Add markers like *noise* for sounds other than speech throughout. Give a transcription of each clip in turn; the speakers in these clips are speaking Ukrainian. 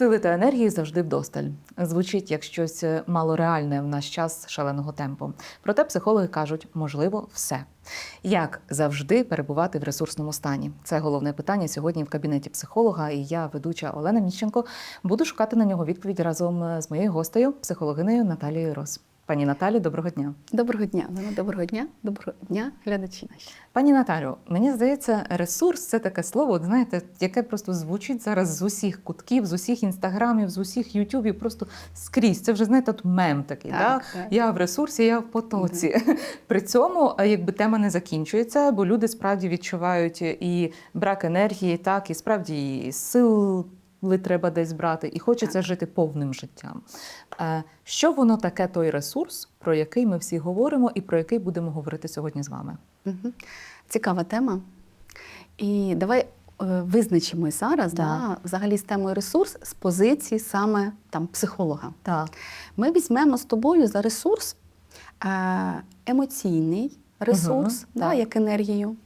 Сили та енергії завжди вдосталь. Звучить як щось е, малореальне в наш час шаленого темпу. Проте психологи кажуть, можливо, все. Як завжди перебувати в ресурсному стані? Це головне питання сьогодні в кабінеті психолога. І я, ведуча Олена Міщенко, буду шукати на нього відповідь разом е, з моєю гостею, психологинею Наталією Рос. Пані Наталі, доброго дня. Доброго дня, Олена, доброго дня, доброго дня, глядачі наші. Пані Наталю, мені здається, ресурс це таке слово, от знаєте, яке просто звучить зараз з усіх кутків, з усіх інстаграмів, з усіх ютюбів, просто скрізь. Це вже знаєте, от мем такий. Так, да? так. Я в ресурсі, я в потоці. *laughs* При цьому, якби тема не закінчується, бо люди справді відчувають і брак енергії, так і справді і сил. Треба десь брати, і хочеться жити повним життям. Е, Що воно таке, той ресурс, про який ми всі говоримо, і про який будемо говорити сьогодні з вами? Угу. Цікава тема. І давай е, визначимо зараз да, взагалі з темою ресурс з позиції саме там, психолога. Так. Ми візьмемо з тобою за ресурс е, емоційний ресурс, Мгм, да, так. як енергію,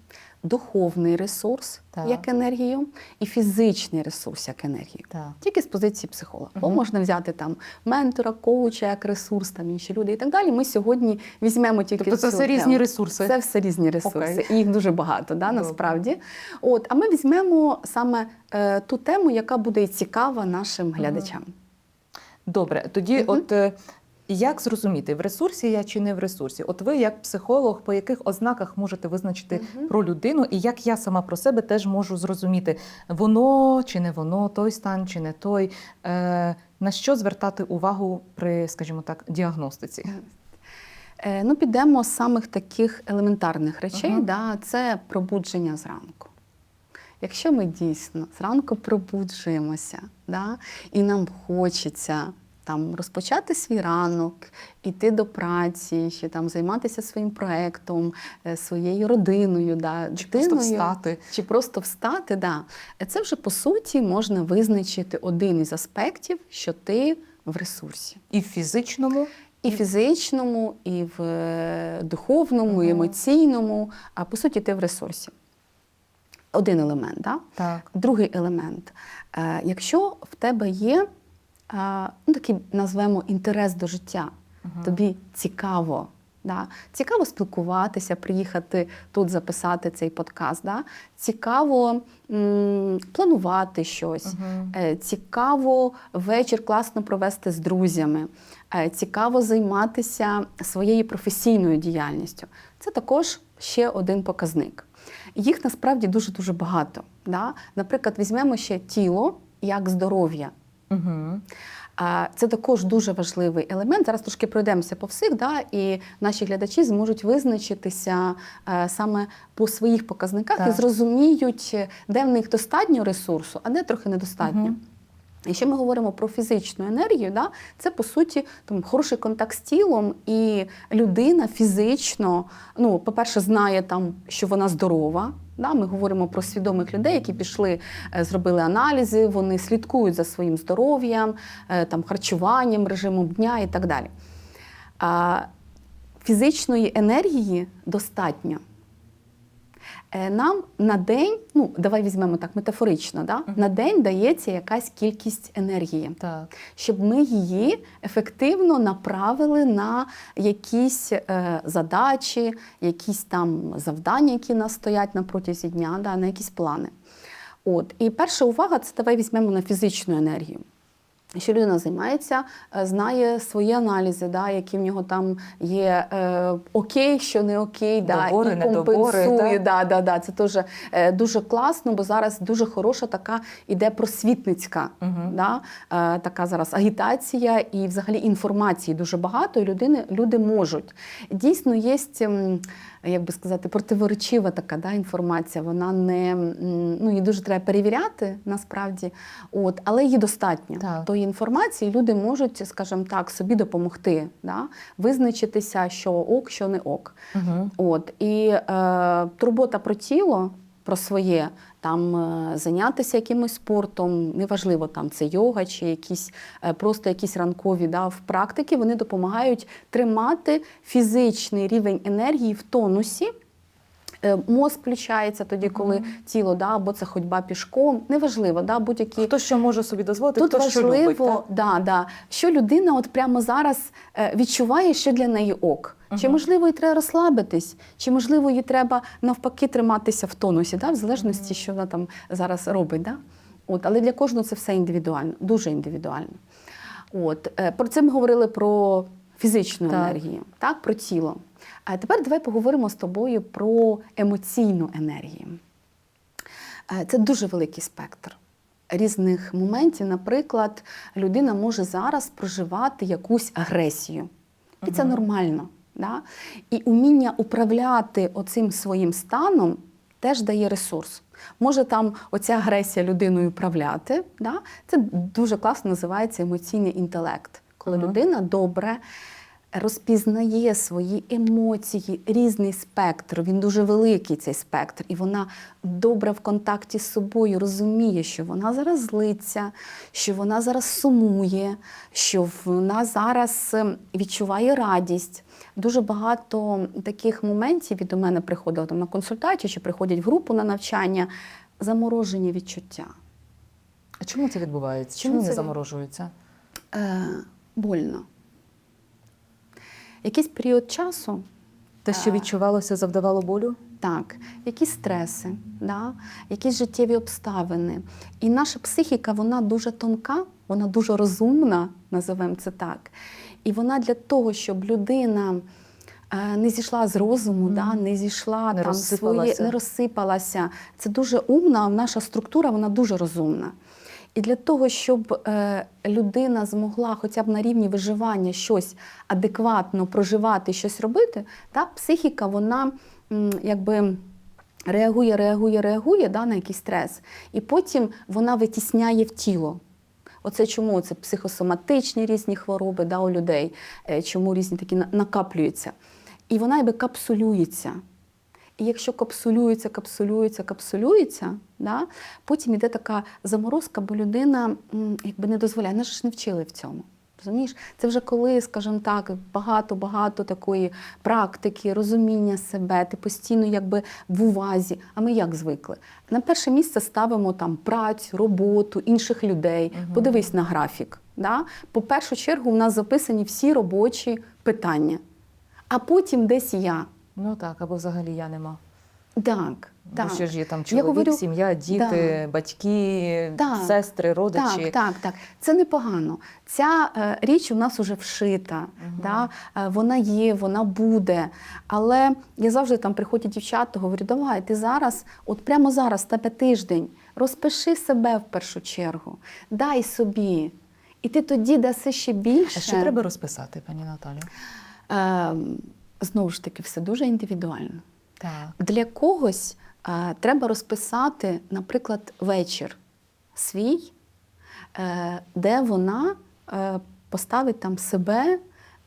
духовний ресурс Так. як енергію, і фізичний ресурс як енергію. Так. Тільки з позиції психолога. Бо можна взяти там ментора, коуча як ресурс, там інші люди і так далі. Ми сьогодні візьмемо тільки Тобто це все різні ресурси. Це все різні ресурси, Окей. і їх дуже багато, да, насправді. От, а ми візьмемо саме е, ту тему, яка буде цікава нашим глядачам. Добре, тоді, Мгм. от е, як зрозуміти, в ресурсі я чи не в ресурсі? От ви, як психолог, по яких ознаках можете визначити Мгм. про людину, і як я сама про себе теж можу зрозуміти, воно чи не воно, той стан чи не той. Е, на що звертати увагу при, скажімо так, діагностиці? Е, ну, підемо з самих таких елементарних речей, Мгм. да, це пробудження зранку. Якщо ми дійсно зранку пробуджуємося, да, і нам хочеться там розпочати свій ранок, іти до праці, чи там займатися своїм проектом, е, своєю родиною, да, Чи просто встати? чи просто встати, да. це вже по суті можна визначити один із аспектів, що ти в ресурсі. І в фізичному, І в фізичному, і в е, духовному, і емоційному, а по суті, ти в ресурсі. Один елемент. Да? так. Другий елемент. Е, Якщо в тебе є ну, такий назвемо інтерес до життя, Мгм. тобі цікаво. Да? Цікаво спілкуватися, приїхати тут записати цей подкаст. Да? Цікаво м, планувати щось. Е, Цікаво вечір класно провести з друзями. Е, Цікаво займатися своєю професійною діяльністю. Це також ще один показник. Їх насправді дуже дуже багато. Да? Наприклад, візьмемо ще тіло як здоров'я. Угу. А Це також дуже важливий елемент. Зараз трошки пройдемося по всіх, да, і наші глядачі зможуть визначитися е, саме по своїх показниках Так. і зрозуміють, де в них достатньо ресурсу, а де трохи недостатньо. Мгм. Якщо ми говоримо про фізичну енергію, да, це по суті там, хороший контакт з тілом, і людина фізично, ну, по-перше, знає, там, що вона здорова. Да, ми говоримо про свідомих людей, які пішли, е, зробили аналізи, вони слідкують за своїм здоров'ям, е, там, харчуванням, режимом дня і так далі. А, фізичної енергії достатньо. Е, Нам на день, ну давай візьмемо так метафорично, да? Мгм. на день дається якась кількість енергії, Так. щоб ми її ефективно направили на якісь е, задачі, якісь там завдання, які нас стоять на протязі дня, да? на якісь плани. От. І перша увага це давай візьмемо на фізичну енергію. Що людина займається, е, знає свої аналізи, да, які в нього там є е, окей, що не окей, да, Добори, і компенсує. так? Да, да, да. Це теж е, дуже класно, бо зараз дуже хороша така іде просвітницька. Мгм. Да? Е, така зараз агітація і взагалі інформації дуже багато, і людини, люди можуть. Дійсно, є, як би сказати, противоречива така да, інформація. Вона не ну, її дуже треба перевіряти насправді, от, але її достатньо. Так. Тої інформації люди можуть, скажімо так, собі допомогти, да? визначитися, що ок, що не ок. Угу. От і е, турбота про тіло, про своє, там е, зайнятися якимось спортом, неважливо, там це йога чи якісь е, просто якісь ранкові да, в практики, вони допомагають тримати фізичний рівень енергії в тонусі. Е, Мозк включається тоді, коли тіло, да, або це ходьба пішком. Неважливо, да, будь-які Хто що може собі дозволити, Тут хто що важливо, любить. Так? да, да, що людина от прямо зараз е, відчуває, що для неї ок. Чи можливо їй треба розслабитись, чи можливо їй треба навпаки триматися в тонусі, да, в залежності, що вона там зараз робить. Да? От, але для кожного це все індивідуально, дуже індивідуально. От, е, про це ми говорили про фізичну Так. енергію, так, про тіло. А тепер давай поговоримо з тобою про емоційну енергію. Е, Це дуже великий спектр різних моментів. Наприклад, людина може зараз проживати якусь агресію. І це нормально. Да? І уміння управляти оцим своїм станом теж дає ресурс. Може там оця агресія людиною управляти. Да? Це дуже класно називається емоційний інтелект, коли Ага. людина добре розпізнає свої емоції, різний спектр. Він дуже великий цей спектр, і вона добре в контакті з собою розуміє, що вона зараз злиться, що вона зараз сумує, що вона зараз ем, відчуває радість. Дуже багато таких моментів від у мене приходило там на консультацію чи приходять в групу на навчання. Заморожені відчуття. А чому це відбувається? Чому Чому не це- заморожуються? Е, больно. Якийсь період часу Те, що відчувалося, завдавало болю? Так, якісь стреси, да? якісь життєві обставини. І наша психіка, вона дуже тонка, вона дуже розумна, називаємо це так. І вона для того, щоб людина е, не зійшла з розуму, да? не зійшла Не там розсипалася. свої, не розсипалася. Це дуже умна, наша структура, вона дуже розумна. І для того, щоб е, людина змогла хоча б на рівні виживання щось адекватно проживати, щось робити, та психіка, вона якби. Реагує, реагує, реагує да, на якийсь стрес, і потім вона витісняє в тіло. Оце чому це психосоматичні різні хвороби да, у людей, е, чому різні такі на- накаплюються. І вона якби капсулюється. І якщо капсулюється, капсулюється, капсулюється, да, потім йде така заморозка, бо людина якби не дозволяє. Нас ж не вчили в цьому. Розумієш? Це вже коли, скажімо так, багато-багато такої практики, розуміння себе, ти постійно якби в увазі. А ми як звикли? На перше місце ставимо там працю, роботу, інших людей. Подивись на графік. Да? По першу чергу в нас записані всі робочі питання. А потім десь я. Ну так, або взагалі я нема. Так, Бо так. ще ж є там чоловік, говорю, сім'я, діти, батьки, Так. сестри, родичі. Так, так, так. Це непогано. Ця е, річ у нас вже вшита. Да? Е, вона є, вона буде. Але я завжди там приходять дівчата, говорю, давай, ти зараз, от прямо зараз, тебе тиждень, розпиши себе в першу чергу, дай собі. І ти тоді даси ще більше. А що треба розписати, пані Наталю? Е, знову ж таки, все дуже індивідуально. Так. Для когось е, треба розписати, наприклад, вечір свій, е, де вона е, поставить там себе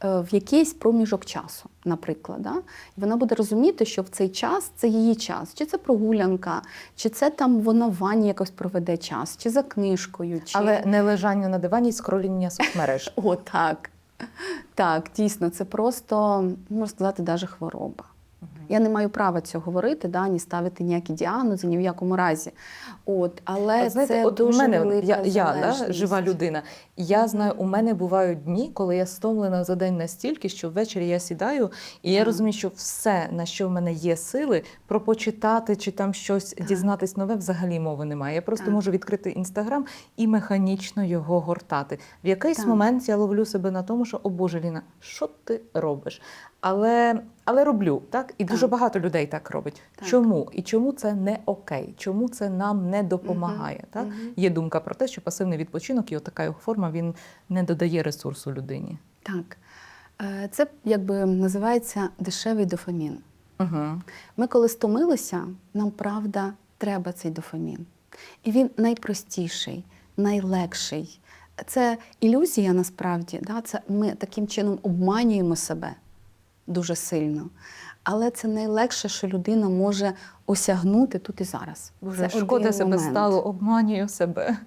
е, в якийсь проміжок часу, наприклад. Да? І вона буде розуміти, що в цей час це її час, чи це прогулянка, чи це там вона в ванні якось проведе час, чи за книжкою. Чи... Але не лежання на дивані і скроління соцмереж. *laughs* О, так. Так, дійсно, це просто, можна сказати, навіть хвороба. Я не маю права цього говорити, да, ні ставити ніякі діагнози, ні в якому разі. От, але А знаєте, це от дуже у мене велика я, я да, жива людина. Я знаю, у мене бувають дні, коли я стомлена за день настільки, що ввечері я сідаю, і я розумію, що все, на що в мене є сили, про почитати чи там щось дізнатись нове, взагалі мови немає. Я просто Так. можу відкрити інстаграм і механічно його гортати. В якийсь Так. момент я ловлю себе на тому, що о Боже, Ліна, що ти робиш? Але, але роблю так, і дуже багато людей так робить. Так. Чому? І чому це не окей? Чому це нам не допомагає? Так? Мгм. Є думка про те, що пасивний відпочинок і от така його форма він не додає ресурсу людині. Так. Е, Це якби називається дешевий дофамін. Угу. Ми коли стомилися, нам правда треба цей дофамін. І він найпростіший, найлегший. Це ілюзія насправді. Да? Це ми таким чином обманюємо себе дуже сильно. Але це найлегше, що людина може осягнути тут і зараз. Боже, Це шкода себе момент. стало, обманюю себе.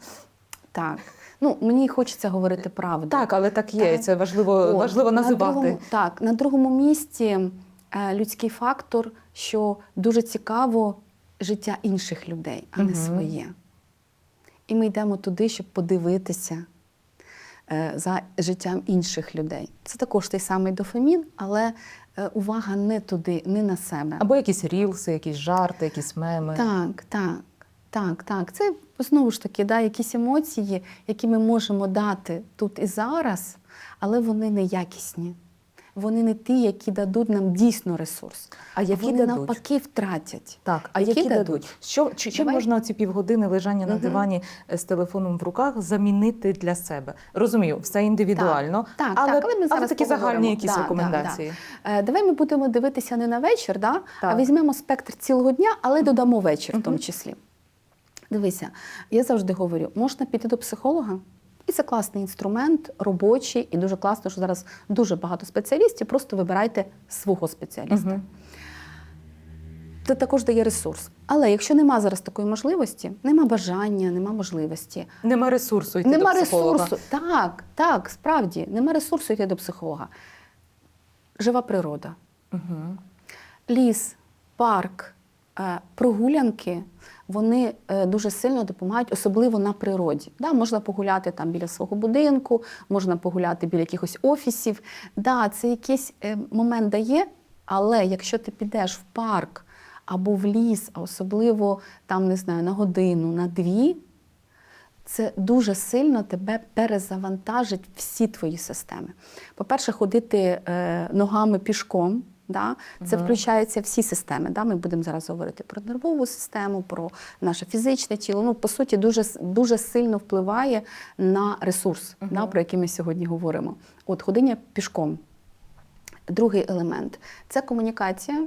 Так. Ну, мені хочеться говорити правду. Так, але так є. Так. Це важливо, От, важливо на називати. другому- так, на другому місці е, людський фактор, що дуже цікаво життя інших людей, а не своє. І ми йдемо туди, щоб подивитися за життям інших людей. Це також той самий дофамін, але е, увага не туди, не на себе. Або якісь рілси, якісь жарти, якісь меми. Так, так, так, так. Це знову ж таки да, якісь емоції, які ми можемо дати тут і зараз, але вони не якісні. Вони не ті, які дадуть нам дійсно ресурс. А які вони дадуть? навпаки втратять. Так, а Які які, дадуть? дадуть? Що, чи, чим можна ці півгодини лежання на Мгм. дивані е, з телефоном в руках замінити для себе? Розумію, все індивідуально, Так, але, так, але ми зараз такі поговоримо. загальні якісь Да, да, рекомендації. Е, Давай ми будемо дивитися не на вечір, да? а візьмемо спектр цілого дня, але додамо вечір в тому числі. Дивися, я завжди говорю, можна піти до психолога. І це класний інструмент, робочий, і дуже класно, що зараз дуже багато спеціалістів. Просто вибирайте свого спеціаліста. Мгм. Це також дає ресурс. Але якщо нема зараз такої можливості, нема бажання, нема можливості, Нема ресурсу йти нема до психолога. ресурсу. Так, так, справді, нема ресурсу йти до психолога. Жива природа, Угу. ліс, парк, е, прогулянки. Вони е, дуже сильно допомагають, особливо на природі. Да, можна погуляти там біля свого будинку, можна погуляти біля якихось офісів. Да, це якийсь е, момент дає, але якщо ти підеш в парк або в ліс, а особливо там, не знаю, на годину, на дві, це дуже сильно тебе перезавантажить всі твої системи. По-перше, ходити е, ногами пішком. Да? Це угу. включаються всі системи. Да? Ми будемо зараз говорити про нервову систему, про наше фізичне тіло. Ну, по суті, дуже, дуже сильно впливає на ресурс, угу. да, про який ми сьогодні говоримо. От ходіння пішком. Другий елемент це комунікація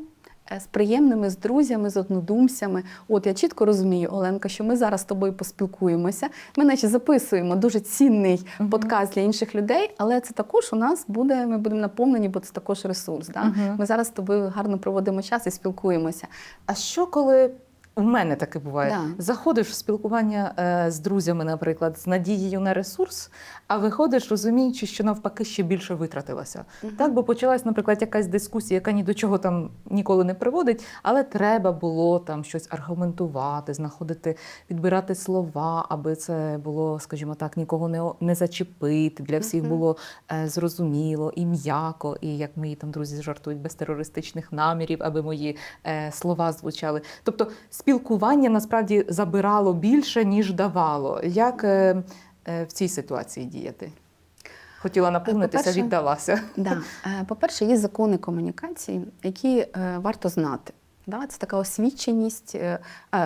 з приємними, з друзями, з однодумцями. От я чітко розумію, Оленка, що ми зараз з тобою поспілкуємося. Ми наче записуємо дуже цінний Мгм. подкаст для інших людей, але це також у нас буде, ми будемо наповнені, бо це також ресурс. Да? Мгм. Ми зараз з тобою гарно проводимо час і спілкуємося. А що коли в мене таке буває? Да. Заходиш в спілкування е, з друзями, наприклад, з надією на ресурс, а виходиш, розуміючи, що навпаки ще більше витратилася. Мгм. Так, бо почалась, наприклад, якась дискусія, яка ні до чого там ніколи не приводить, але треба було там щось аргументувати, знаходити, підбирати слова, аби це було, скажімо так, нікого не, не зачепити. Для всіх Мгм. було е, зрозуміло і м'яко, і як мої там друзі жартують без терористичних намірів, аби мої е, слова звучали. Тобто спілкування насправді забирало більше, ніж давало. Як е, е, в цій ситуації діяти? Хотіла наповнитися, віддалася. Да. Е, По-перше, є закони комунікації, які варто знати. Да? Це така освіченість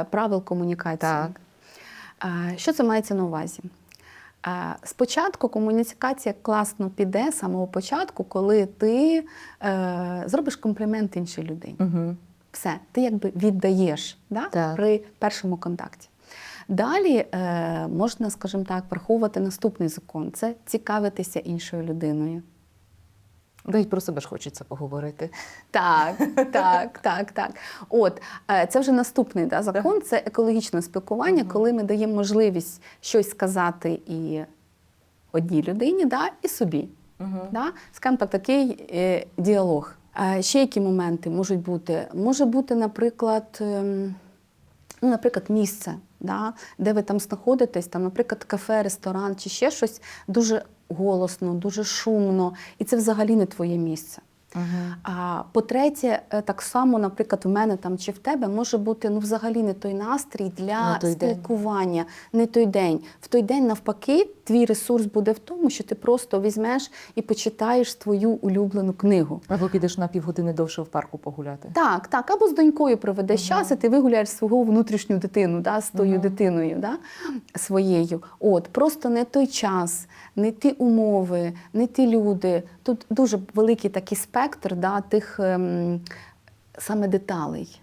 правил комунікації. Так. Що це мається на увазі? Спочатку комунікація класно піде з самого початку, коли ти зробиш комплімент іншій людині. Угу. Все, ти якби віддаєш да? Так. при першому контакті. Далі е, можна, скажімо так, враховувати наступний закон це цікавитися іншою людиною. Да й про себе ж хочеться поговорити. Так, так, так, так. От е, це вже наступний да, закон. Це екологічне спілкування, коли ми даємо можливість щось сказати і одній людині, да, і собі. Да? Скажімо так, такий е, діалог. Ще які моменти можуть бути? Може бути, наприклад, ем, ну, наприклад, місце, да? де ви там знаходитесь, там, наприклад, кафе, ресторан чи ще щось дуже голосно, дуже шумно, і це взагалі не твоє місце. А по-третє, е, так само, наприклад, в мене там чи в тебе може бути ну взагалі не той настрій для той день. не той день. В той день, навпаки, твій ресурс буде в тому, що ти просто візьмеш і почитаєш твою улюблену книгу. Або підеш на півгодини довше в парку погуляти. Так, так, або з донькою проведеш Мгм. час, і ти вигуляєш свого внутрішню дитину, да, з тою Мгм. дитиною, да, своєю. От, просто не той час, не ті умови, не ті люди. Тут дуже великий такий спектр да, тих ем, саме деталей.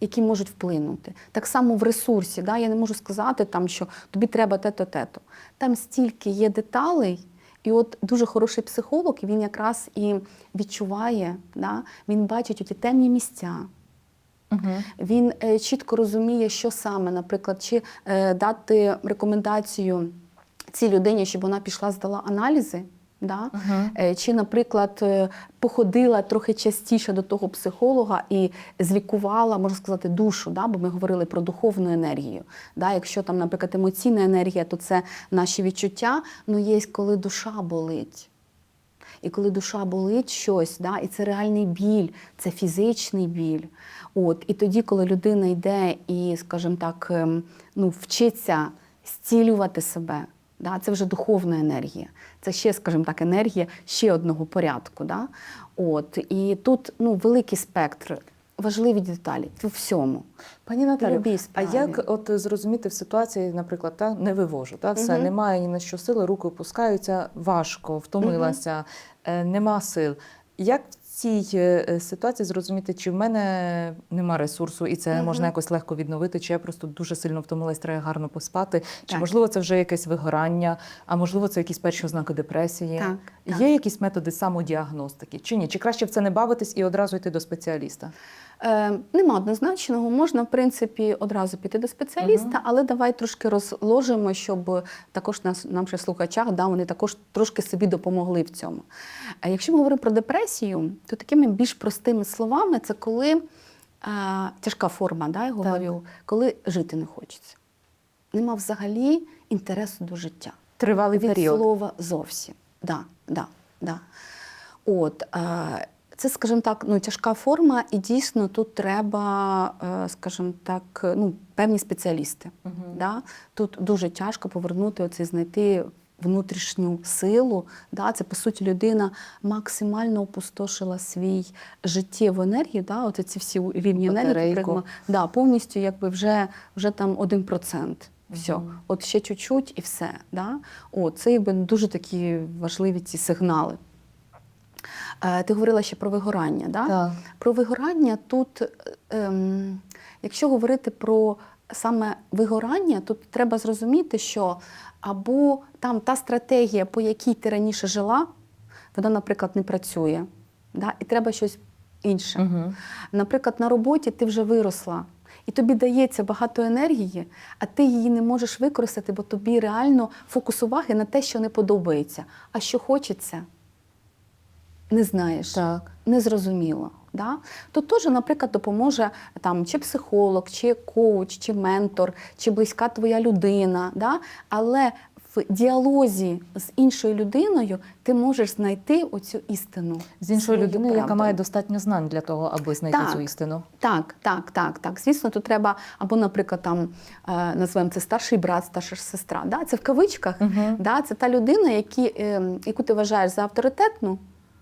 Які можуть вплинути. Так само в ресурсі. Да? Я не можу сказати, там, що тобі треба те-то, те-то. Там стільки є деталей, і от дуже хороший психолог, він якраз і відчуває, да? він бачить оті темні місця. Угу. Він е, чітко розуміє, що саме, наприклад, чи е, дати рекомендацію цій людині, щоб вона пішла, здала аналізи, Да? Е, Чи, наприклад, е, походила трохи частіше до того психолога і злікувала, можна сказати, душу, да? бо ми говорили про духовну енергію. Да? Якщо там, наприклад, емоційна енергія, то це наші відчуття. Ну, є коли душа болить. І коли душа болить щось, да, і це реальний біль, це фізичний біль. От, і тоді, коли людина йде і, скажімо так, ем, ну, вчиться зцілювати себе, да, це вже духовна енергія. Це ще, скажімо так, енергія ще одного порядку. Да? От, і тут ну, великий спектр, важливі деталі у всьому. Пані Наталю, любій а як от зрозуміти в ситуації, наприклад, та не вивожу, та все Мгм. немає ні на що сили, руки опускаються, важко, втомилася, е, нема сил. Як в цій е, е, ситуації зрозуміти, чи в мене нема ресурсу, і це Мгм. можна якось легко відновити, чи я просто дуже сильно втомилась, треба гарно поспати, чи Так. можливо це вже якесь вигорання, а можливо це якісь перші ознаки депресії? Так, так. Є якісь методи самодіагностики, чи ні? Чи краще в це не бавитись і одразу йти до спеціаліста? Е, нема однозначного, можна, в принципі, одразу піти до спеціаліста, Мгм. але давай трошки розложимо, щоб також нас, нам ще слухачах, да, вони також трошки собі допомогли в цьому. А якщо ми говоримо про депресію, то такими більш простими словами це коли е, тяжка форма, да, я говорю, коли жити не хочеться. Нема взагалі інтересу до життя. Тривалий Від період. слова зовсім. Да, да, да. От, е, це, скажімо так, ну, тяжка форма, і дійсно тут треба, е, скажімо так, ну, певні спеціалісти. Мгм. Да? Тут дуже тяжко повернути оце, знайти внутрішню силу. Да? Це, по суті, людина максимально опустошила свій життєву енергію. Да? Оце ці всі рівні енергії, Батарейку. да, повністю якби вже, вже там 1%. Все, Мгм. от ще чуть-чуть і все. Да? О, це якби дуже такі важливі ці сигнали. Е, ти говорила ще про вигорання. Да? Так. Про вигорання тут, ем, якщо говорити про саме вигорання, тут треба зрозуміти, що або там та стратегія, по якій ти раніше жила, вона, наприклад, не працює. Да? І треба щось інше. Мгм. Наприклад, на роботі ти вже виросла, і тобі дається багато енергії, а ти її не можеш використати, бо тобі реально фокус уваги на те, що не подобається. А що хочеться, не знаєш Так. незрозуміло. Да? Тут теж, наприклад, допоможе там, чи психолог, чи коуч, чи ментор, чи близька твоя людина. Да? Але в діалозі з іншою людиною ти можеш знайти оцю істину. З іншою людиною, яка має достатньо знань для того, аби знайти Так. цю істину. Так, так, так, так. Звісно, тут треба, або, наприклад, там е, назвемо це старший брат, старша сестра. Да? Це в кавичках. Мгм. Да? Це та людина, які, е, яку ти вважаєш за авторитетну,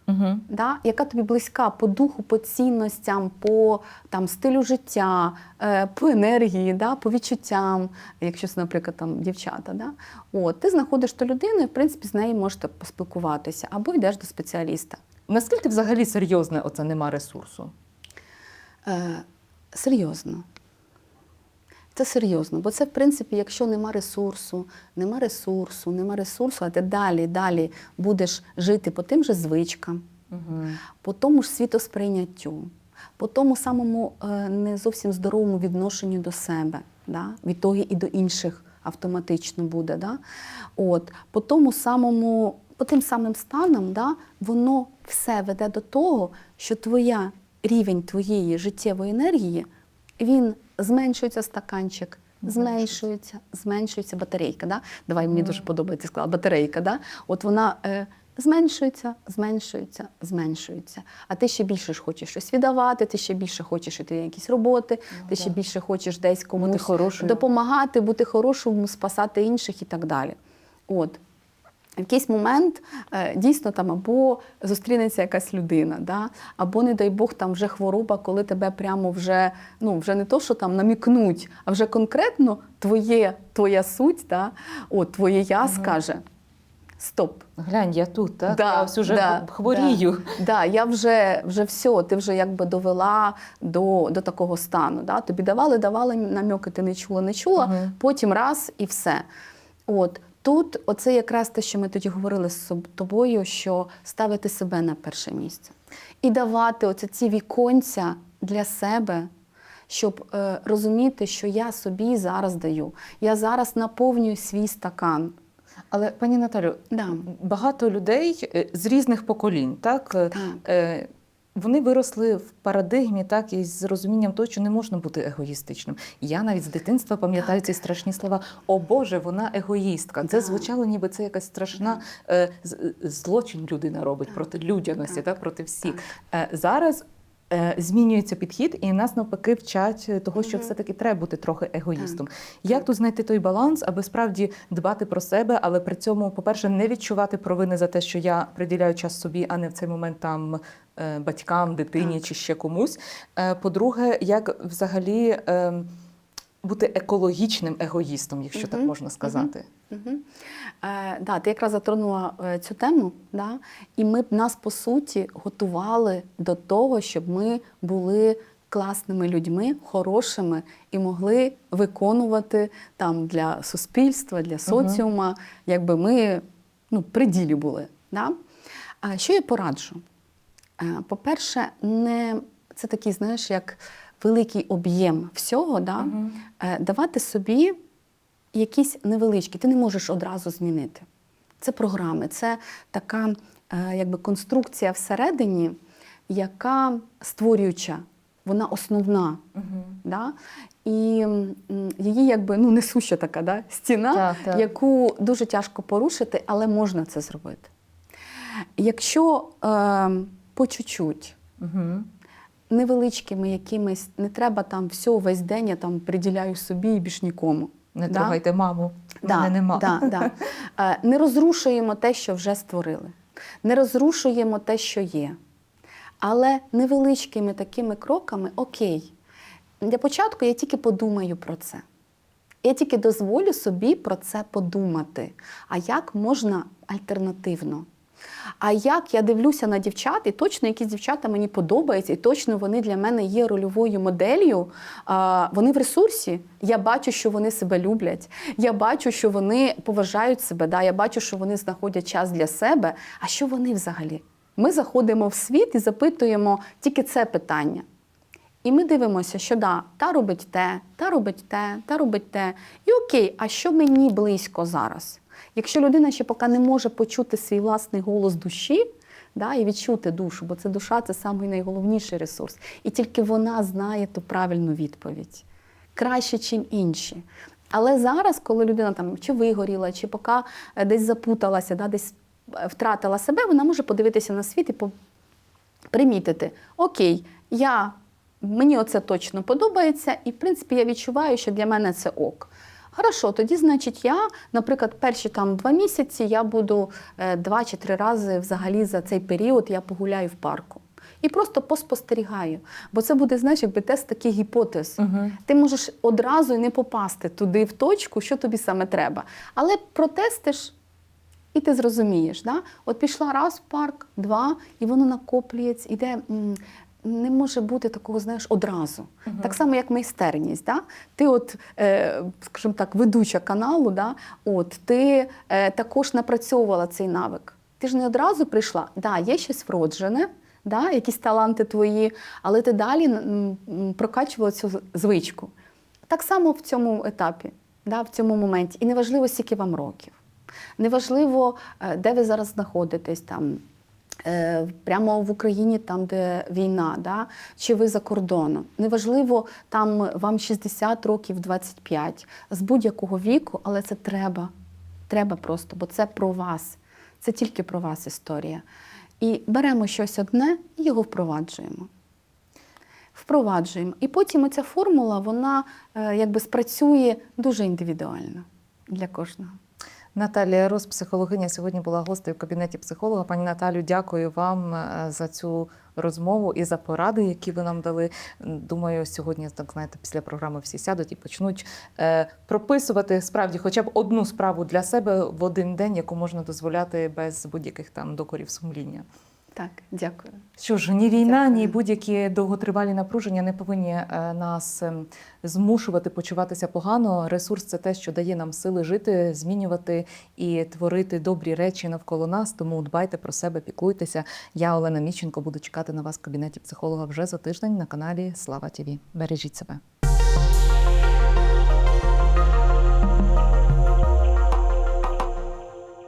Угу. да, яка тобі близька по духу, по цінностям, по там, стилю життя, е, по енергії, да, по відчуттям, якщо це, наприклад, там, дівчата. Да? От, ти знаходиш ту людину і, в принципі, з нею можете поспілкуватися, або йдеш до спеціаліста. Наскільки взагалі серйозне оце нема ресурсу? Е, серйозно. Це серйозно, бо це, в принципі, якщо нема ресурсу, нема ресурсу, нема ресурсу, а ти далі, далі будеш жити по тим же звичкам, Угу. по тому ж світосприйняттю, по тому самому е, не зовсім здоровому відношенню до себе, да? від того і до інших автоматично буде. Да? От, по тому самому, по тим самим станам, да, воно все веде до того, що твоя рівень твоєї життєвої енергії він зменшується стаканчик. Зменшується, зменшується батарейка. Да? Давай мені дуже подобається склад батарейка. Да? От вона е, зменшується, зменшується, зменшується. А ти ще більше ж хочеш щось віддавати, ти ще більше хочеш іти на якісь роботи, ти ще більше хочеш десь комусь допомагати, бути хорошим, спасати інших і так далі. От. В якийсь момент е, дійсно там або зустрінеться якась людина, да? або, не дай Бог, там вже хвороба, коли тебе прямо вже, ну, вже не то, що там намікнуть, а вже конкретно твоє, твоя суть, да? От, твоє я скаже: стоп. Глянь, я тут, так? Да, я уже да, хворію. Да, я вже, вже все, ти вже якби довела до, до такого стану. Да? Тобі давали, давали намьоки, ти не чула, не чула, Мгм. потім раз і все. От. Тут оце якраз те, що ми тоді говорили з тобою, що ставити себе на перше місце. І давати оце ці віконця для себе, щоб е, розуміти, що я собі зараз даю. Я зараз наповнюю свій стакан. Але пані Наталю, Да. багато людей е, з різних поколінь, так, Так. е, вони виросли в парадигмі, так, і з розумінням того, що не можна бути егоїстичним. Я навіть з дитинства пам'ятаю ці страшні слова. О Боже, вона егоїстка. Це звучало, ніби це якась страшна е, е, злочин людина робить проти людяності, Так. так, проти всіх. Е, зараз. Е, Змінюється підхід, і нас навпаки вчать е, того, що Мгм. все-таки треба бути трохи егоїстом. Як тут знайти той баланс, аби справді дбати про себе, але при цьому, по-перше, не відчувати провини за те, що я приділяю час собі, а не в цей момент там е, батькам, дитині Так. чи ще комусь. По-друге, як взагалі е, бути екологічним егоїстом, якщо так можна сказати. Угу. Е, да, ти якраз затронула е, цю тему, да? і ми б нас по суті готували до того, щоб ми були класними людьми, хорошими і могли виконувати там для суспільства, для соціума, якби ми ну, при ділі були. Да? А що я пораджу? Е, По-перше, не це такий, знаєш, як великий об'єм всього, да? Мгм. Е, давати собі якісь невеличкі, ти не можеш одразу змінити. Це програми, це така е, якби конструкція всередині, яка створююча, вона основна. Мгм. Да? І її якби ну, несуща така да? стіна, Так, так. яку дуже тяжко порушити, але можна це зробити. Якщо е, по чуть-чуть, Мгм. невеличкими якимись, не треба там все, весь день я там приділяю собі і більш нікому. Не Да? трогайте маму. Мене нема. Да, да. Е, Не розрушуємо те, що вже створили. Не розрушуємо те, що є. Але невеличкими такими кроками окей. Для початку я тільки подумаю про це. Я тільки дозволю собі про це подумати. А як можна альтернативно? А як я дивлюся на дівчат, і точно якісь дівчата мені подобаються, і точно вони для мене є рольовою моделлю. Вони в ресурсі. Я бачу, що вони себе люблять. Я бачу, що вони поважають себе. Да? Я бачу, що вони знаходять час для себе. А що вони взагалі? Ми заходимо в світ і запитуємо тільки це питання. І ми дивимося, що да, та робить те, та робить те, та робить те. І окей, а що мені близько зараз? Якщо людина ще поки не може почути свій власний голос душі, да, і відчути душу, бо це душа це самий найголовніший ресурс. І тільки вона знає ту правильну відповідь краще, чим інші. Але зараз, коли людина там чи вигоріла, чи поки е, десь запуталася, да, десь е, втратила себе, вона може подивитися на світ і примітити: Окей, я, мені оце точно подобається, і в принципі я відчуваю, що для мене це ок. Хорошо, тоді, значить, я, наприклад, перші там два місяці я буду е, два чи три рази взагалі за цей період я погуляю в парку. І просто поспостерігаю. Бо це буде, знаєш, якби тест таких гіпотез. Мгм. Ти можеш одразу не попасти туди в точку, що тобі саме треба. Але протестиш, і ти зрозумієш. Да? От пішла раз в парк, два, і воно накоплюється, іде. Не може бути такого, знаєш, одразу. Так само, як майстерність. Да? Ти, от, е, скажімо так, ведуча каналу, да? от, ти е, також напрацьовувала цей навик. Ти ж не одразу прийшла. Да, є щось вроджене, да? якісь таланти твої, але ти далі прокачувала цю звичку. Так само в цьому етапі, да, в цьому моменті. І неважливо, скільки вам років. Неважливо, е, де ви зараз знаходитесь там. Е, Прямо в Україні, там, де війна, да? чи ви за кордоном. Неважливо, там вам 60 років, 25, з будь-якого віку, але це треба. Треба просто, бо це про вас. Це тільки про вас історія. І беремо щось одне і його впроваджуємо впроваджуємо. І потім ця формула вона е, якби спрацює дуже індивідуально для кожного. Наталія Рос, психологиня, сьогодні була гостею в кабінеті психолога. Пані Наталю, дякую вам е, за цю розмову і за поради, які ви нам дали. Думаю, сьогодні, так знаєте, після програми всі сядуть і почнуть е, прописувати справді хоча б одну справу для себе в один день, яку можна дозволяти без будь-яких там докорів сумління. Так, дякую. Що ж, ні війна, Дякую. ні будь-які довготривалі напруження не повинні е, нас ем, змушувати почуватися погано. Ресурс це те, що дає нам сили жити, змінювати і творити добрі речі навколо нас. Тому дбайте про себе, піклуйтеся. Я Олена Міщенко буду чекати на вас в кабінеті психолога вже за тиждень на каналі Слава ТІВІ. Бережіть себе.